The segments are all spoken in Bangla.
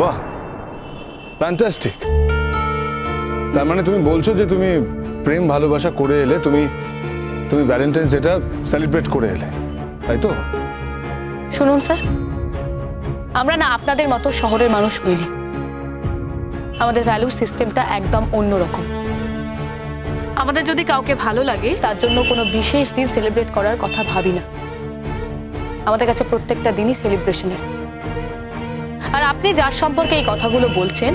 বাহ ফ্যান্টাস্টিক তার মানে তুমি বলছো যে তুমি প্রেম ভালোবাসা করে এলে তুমি তুমি ভ্যালেন্টাইন্স ডেটা সেলিব্রেট করে এলে, তাই তো? শুনুন স্যার, আমরা না আপনাদের মতো শহরের মানুষ হইনি। আমাদের ভ্যালু সিস্টেমটা একদম অন্যরকম। আমাদের যদি কাউকে ভালো লাগে, তার জন্য কোনো বিশেষ দিন সেলিব্রেট করার কথা ভাবি না। আমাদের কাছে প্রত্যেকটা দিনই সেলিব্রেশনের আর আপনি যার সম্পর্কে এই কথাগুলো বলছেন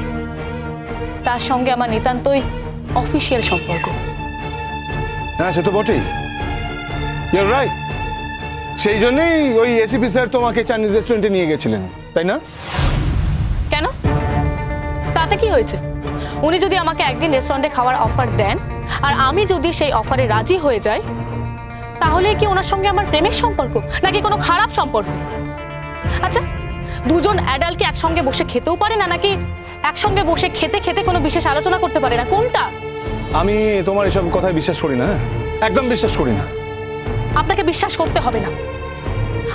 তার সঙ্গে আমার নিতান্তই অফিসিয়াল সম্পর্ক। হ্যাঁ সে তো বটেই। রাইট সেই জন্যই ওই এসিপি স্যার তোমাকে চাইনিজ রেস্টুরেন্টে নিয়ে গেছিলেন তাই না? কেন? তাতে কি হয়েছে? উনি যদি আমাকে একদিন রেস্টুরেন্টে খাওয়ার অফার দেন আর আমি যদি সেই অফারে রাজি হয়ে যাই তাহলে কি ওনার সঙ্গে আমার প্রেমের সম্পর্ক নাকি কোনো খারাপ সম্পর্ক? আচ্ছা দুজন অ্যাডাল্টকে একসঙ্গে বসে খেতেও পারে না নাকি? একসঙ্গে বসে খেতে খেতে কোনো বিশেষ আলোচনা করতে পারে না। কোনটা? আমি তোমার এসব কথায় বিশ্বাস করি না হ্যাঁ? একদম বিশ্বাস করি না। আপনাকে বিশ্বাস করতে হবে না।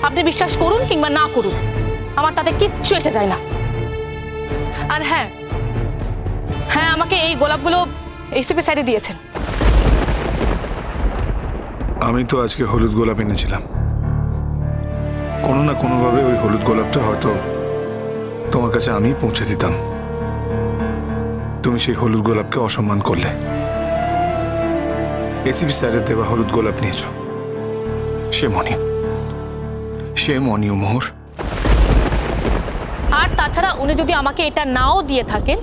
আপনি বিশ্বাস করুন কিংবা না করুন আমার তাতে কিচ্ছু এসে যায় না। আর হ্যাঁ হ্যাঁ আমাকে এই গোলাপগুলো এসিপি সাইডে দিয়েছেন। আমি তো আজকে হলুদ গোলাপ এনেছিলাম। কোনো না কোনোভাবে ওই হলুদ গোলাপটা হয়তো তোমার কাছে আমি পৌঁছে দিতাম। তুমি সেই হলুদ গোলাপকে অসম্মান করলে। এসিপি স্যারের দেওয়া হলুদ গোলাপ নিয়েছো। সে মনি সে মনিও মোহর। আর তাছাড়া উনি যদি আমাকে এটা নাও দিয়ে থাকেন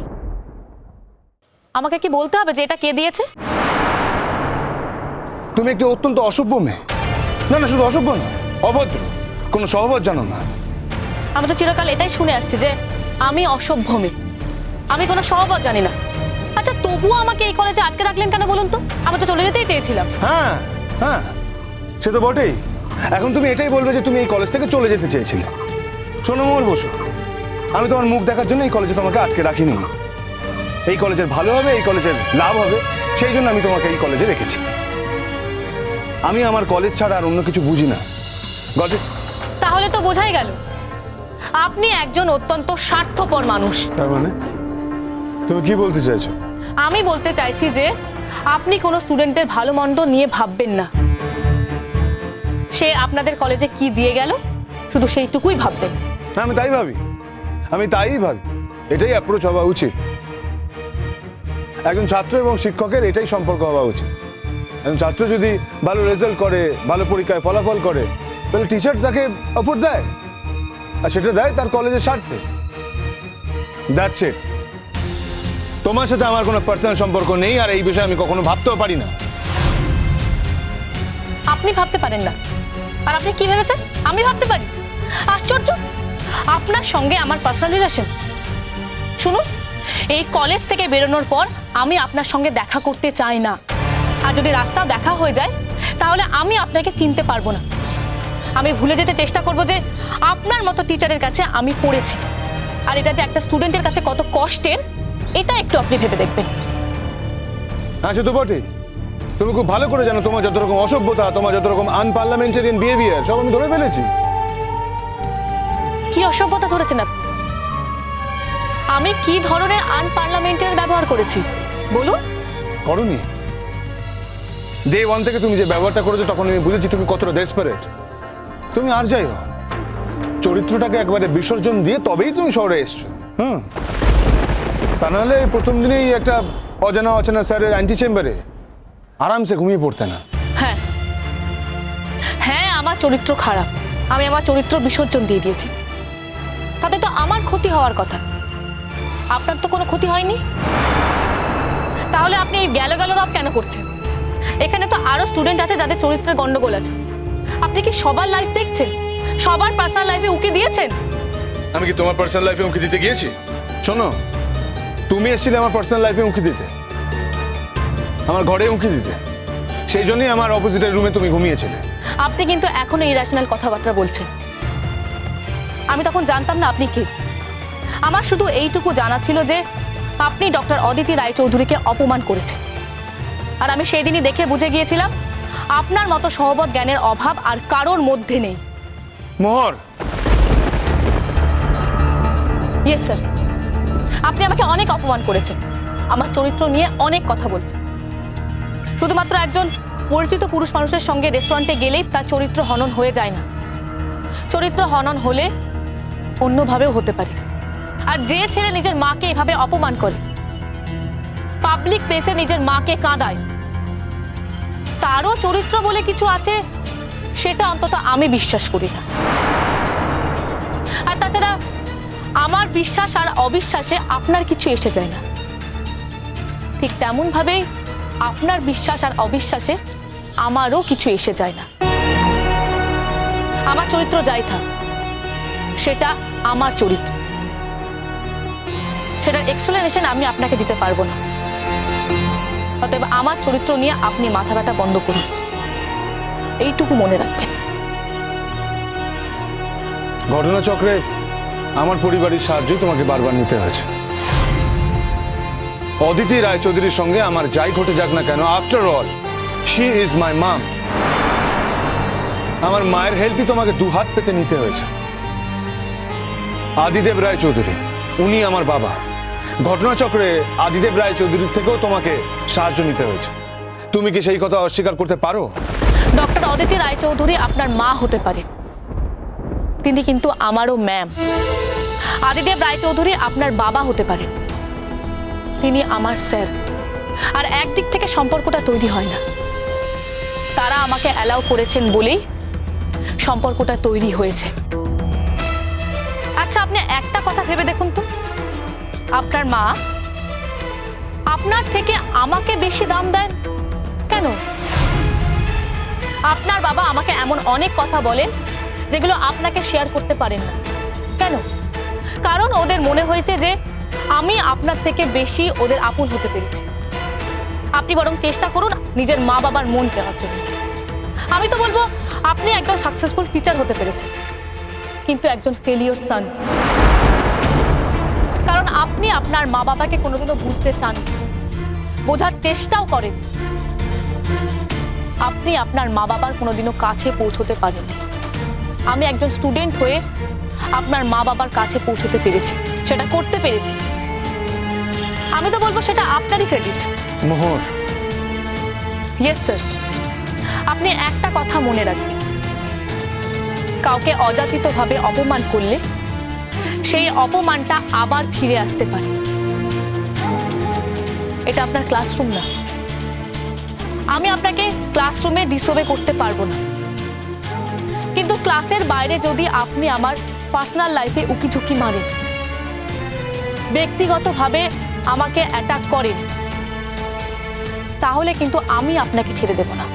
আমাকে কি বলতে হবে যে এটা কে দিয়েছে? তুমি একটি অত্যন্ত অসভ্য মেয়ে। না না শুধু অসভ্য না অভদ্র। কোনো সহবত জানো না? আমি তো চিরকাল এটাই শুনে আসছি যে আমি অসভ্য মেয়ে। আমি কোনো সহবত জানি না। আচ্ছা তবুও আমাকে এই কলেজে আটকে রাখলেন কেন বলুন তো? আমি তো চলে যেতেই চেয়েছিলাম। হ্যাঁ হ্যাঁ সে তো বটেই। এখন তুমি এটাই বলবে যে তুমি এই কলেজ থেকে চলে যেতে চেয়েছিলে। শোনো মোহর বসু আমি তোমার মুখ দেখার জন্য এই কলেজে তোমাকে আটকে রাখিনি। এই কলেজের ভালো হবে এই কলেজের লাভ হবে সেই জন্য আমি তোমাকে এই কলেজে রেখেছি। আমি আমার কলেজ ছাড়া আর অন্য কিছু বুঝি না। গল্পে তাহলে তো বোঝাই গেল। আপনি একজন অত্যন্ত স্বার্থপর মানুষ। তার মানে? তুমি কি বলতে চাইছো? আমি বলতে চাইছি যে আপনি কোনো স্টুডেন্টের ভালো মন্দ নিয়ে ভাববেন না। সে আপনাদের কলেজে কি দিয়ে গেল শুধু সেইটুকুই ভাববেন। আমি তাই ভাবি। আমি তাই ভাবি। এটাই অ্যাপ্রোচ হওয়া উচিত। একজন ছাত্র এবং শিক্ষকের এটাই সম্পর্ক হওয়া উচিত। একজন ছাত্র যদি ভালো রেজাল্ট করে ভালো পরীক্ষায় ফলাফল করে তাহলে টি শার্ট তাকে অফার দেয়। আর সেটা দেয় তার কলেজের স্বার্থে। যাচ্ছে তোমার সাথে আমার কোনো পার্সোনাল সম্পর্ক নেই, আর এই বিষয়ে আমি কখনো ভাবতেও পারি না। আপনি ভাবতে পারেন না। আর আপনি কি ভেবেছেন? আমি ভাবতে পারি। আশ্চর্য! আপনার সঙ্গে আমার পার্সোনাল রিলেশন শুনুন, এই কলেজ থেকে বেরোনোর পর আমি আপনার সঙ্গে দেখা করতে চাই না। আর যদি রাস্তাও দেখা হয়ে যায়, তাহলে আমি আপনাকে চিনতে পারব না। আমি ভুলে যেতে চেষ্টা করব যে আপনার মতো টিচারের কাছে আমি পড়েছি। আর এটা যে একটা স্টুডেন্টের কাছে কত কষ্টের এটা একটু আপনি ভেবে দেখবেন। হ্যাঁ সে তো বটেই তুমি খুব ভালো করে জানো তোমার যত রকম অসভ্যতা তোমার যত রকম আনপার্লামেন্টারিয়ান বিহেভিয়ার সব আমি ধরে ফেলেছি। কি অসভ্যতা ধরেছেন আপনি? আমি কি ধরনের আনপার্লামেন্টের ব্যবহার করেছি? বলুন। করনি? ডে ওয়ান থেকে তুমি যে ব্যবহারটা করেছ তখন আমি বুঝেছি তুমি কতটা ডেসপারেট তুমি আর যাই হোক চরিত্রটাকে একবারে বিসর্জন দিয়ে তবেই তুমি শহরে এসছো। হুম। তা নাহলে প্রথম দিনেই একটা অজানা অচেনা স্যারের অ্যান্টি চেম্বারে আরামসে ঘুমিয়ে পড়তে না। হ্যাঁ। হ্যাঁ আমার চরিত্র খারাপ। আমি আমার চরিত্র বিসর্জন দিয়ে দিয়েছি। তাতে তো আমার ক্ষতি হওয়ার কথা। আপনার তো কোনো ক্ষতি হয়নি? তাহলে আপনি এই গেল গেল রব কেন করছেন? এখানে তো আরও স্টুডেন্ট আছে যাদের চরিত্রের গন্ডগোল আছে। আপনি কি সবার লাইফ দেখছেন? সবার পার্সোনাল লাইফে উকে দিয়েছেন? আমি কি তোমার পার্সোনাল লাইফে উঁকি দিতে গিয়েছি? শোনো তুমি এসেছিলে আমার পার্সোনাল লাইফে উঁকি দিতে। আমার ঘরে উঁকি দিতে। সেই জন্যই আমার অপোজিটের রুমে তুমি ঘুমিয়েছিলে। আপনি কিন্তু এখনও ইরাশনাল কথাবার্তা বলছেন। আমি তখন জানতাম না আপনি কে। আমার শুধু এইটুকু জানা ছিল যে আপনি ডক্টর অদিতি রায়চৌধুরীকে অপমান করেছেন। আর আমি সেই দিনই দেখে বুঝে গিয়েছিলাম আপনার মতো সহবত জ্ঞানের অভাব আর কারোর মধ্যে নেই। মোহর। ইয়েস স্যার আপনি আমাকে অনেক অপমান করেছেন। আমার চরিত্র নিয়ে অনেক কথা বলছেন। শুধুমাত্র একজন পরিচিত পুরুষ মানুষের সঙ্গে রেস্টুরেন্টে গেলেই তার চরিত্র হনন হয়ে যায় না। চরিত্র হনন হলে অন্যভাবেও হতে পারে। আর যে ছেলে নিজের মাকে এভাবে অপমান করে পাবলিক প্লেসে নিজের মাকে কাঁদায় তারও চরিত্র বলে কিছু আছে, সেটা অন্তত আমি বিশ্বাস করি না। আর তাছাড়া আমার বিশ্বাস আর অবিশ্বাসে আপনার কিছু এসে যায় না। ঠিক তেমন ভাবেই আপনার বিশ্বাস আর অবিশ্বাসে আমারও কিছু এসে যায় না। আমার চরিত্র যাই থাক, সেটা আমার চরিত্র। সেটার এক্সপ্লেনেশন আমি আপনাকে দিতে পারব না। অতএব আমার চরিত্র নিয়ে আপনি মাথা ব্যথা বন্ধ করুন। এইটুকু মনে রাখবেন। ঘটনাচক্রে আমার পরিবারের সাহায্যই তোমাকে বারবার নিতে হয়েছে। অদিতি রায়চৌধুরীর সঙ্গে আমার যাই ঘটে যাক না কেন after all she is my mum আমার মায়ের হেল্পই তোমাকে দু হাত পেতে নিতে হয়েছে। আদিদেব রায়চৌধুরী, উনি আমার বাবা। ঘটনাচক্রে আদিদেব রায়চৌধুরীর থেকেও তোমাকে সাহায্য নিতে হয়েছে। তুমি কি সেই কথা অস্বীকার করতে পারো? ডক্টর অদিতি রায়চৌধুরী আপনার মা হতে পারে। তিনি কিন্তু আমারও ম্যাম। আদিদেব রায়চৌধুরী আপনার বাবা হতে পারে। তিনি আমার স্যার। আর একদিক থেকে সম্পর্কটা তৈরি হয় না। তারা আমাকে অ্যালাউ করেছেন বলেই সম্পর্কটা তৈরি হয়েছে। আচ্ছা আপনি একটা কথা ভেবে দেখুন তো। আপনার মা আপনার থেকে আমাকে বেশি দাম দেন? কেন? আপনার বাবা আমাকে এমন অনেক কথা বলেন যেগুলো আপনাকে শেয়ার করতে পারেন না। কেন? কারণ ওদের মনে হয়েছে যে আমি আপনার থেকে বেশি ওদের আপন হতে পেরেছি। আপনি বরং চেষ্টা করুন নিজের মা বাবার মন পেওয়ার জন্য। আমি তো বলব, আপনি একজন সাকসেসফুল টিচার হতে পেরেছেন। কিন্তু একজন ফেলিওর সান আপনি আপনার মা বাবাকে কোনোদিনও বুঝতে চান বোঝার চেষ্টাও করেন। আপনি আপনার মা বাবার কোনোদিনও কাছে পৌঁছতে পারেন আমি একজন স্টুডেন্ট হয়ে আপনার মা বাবার কাছে পৌঁছতে পেরেছি। সেটা করতে পেরেছি। আমি তো বলব সেটা আপনারই ক্রেডিট মোহর। ইয়েস স্যার আপনি একটা কথা মনে রাখবেন। কাউকে অযাচিতভাবে অপমান করলে সেই অপমানটা আবার ফিরে আসতে পারে। এটা আপনার ক্লাসরুম না। আমি আপনাকে ক্লাসরুমে ডিসোবে করতে পারব না। কিন্তু ক্লাসের বাইরে যদি আপনি আমার পার্সোনাল লাইফে উকিঝুঁকি মারেন, ব্যক্তিগতভাবে আমাকে অ্যাটাক করেন, তাহলে কিন্তু আমি আপনাকে ছেড়ে দেব না।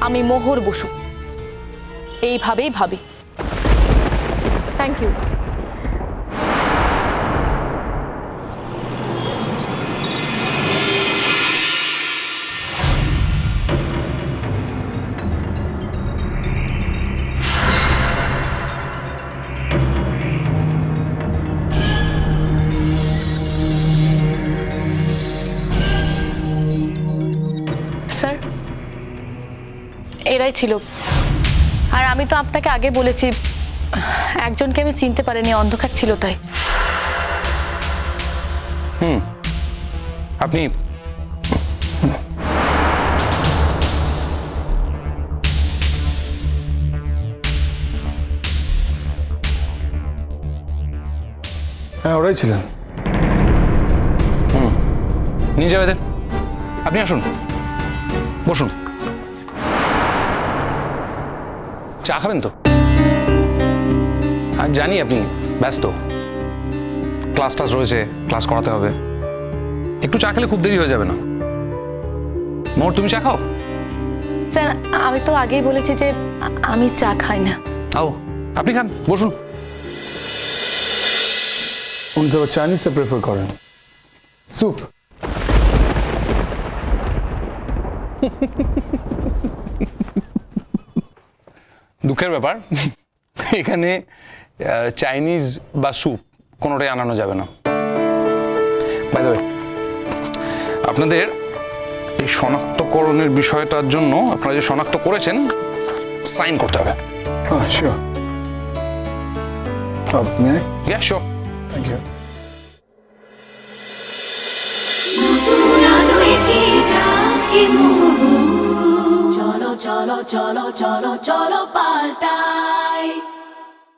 আমি মোহর বসু। এইভাবেই ভাবি। থ্যাংক ইউ স্যার এরাই ছিল। আর আমি তো আপনাকে আগে বলেছি একজনকে আমি চিনতে পারিনি অন্ধকার ছিল তাই। হুম। আপনি হ্যাঁ ওরাই ছিলেন। নিয়ে যাবে আপনি আসুন। বসুন। চা খাবেন তো? আর জানি আপনি ব্যস্ত। ক্লাস টাস রয়েছে ক্লাস করাতে হবে। একটু চা খেলে খুব দেরি হয়ে যাবে না। মোর তুমি চা খাও? স্যার আমি তো আগেই বলেছি যে আমি চা খাই না। আও আপনি খান বসুন। উনি তো চাইনিজটা প্রেফার করেন। স্যুপ দুঃখের ব্যাপার এখানে চাইনিজ বা স্যুপ কোনোটাই আনানো যাবে না। বাই দ্য আপনাদের এই শনাক্তকরণের বিষয়টার জন্য আপনারা যে শনাক্ত করেছেন সাইন করতে হবে। গ্যাস শো থ্যাংক ইউ চলো চলো চলো চলো চলো পাল্টাই।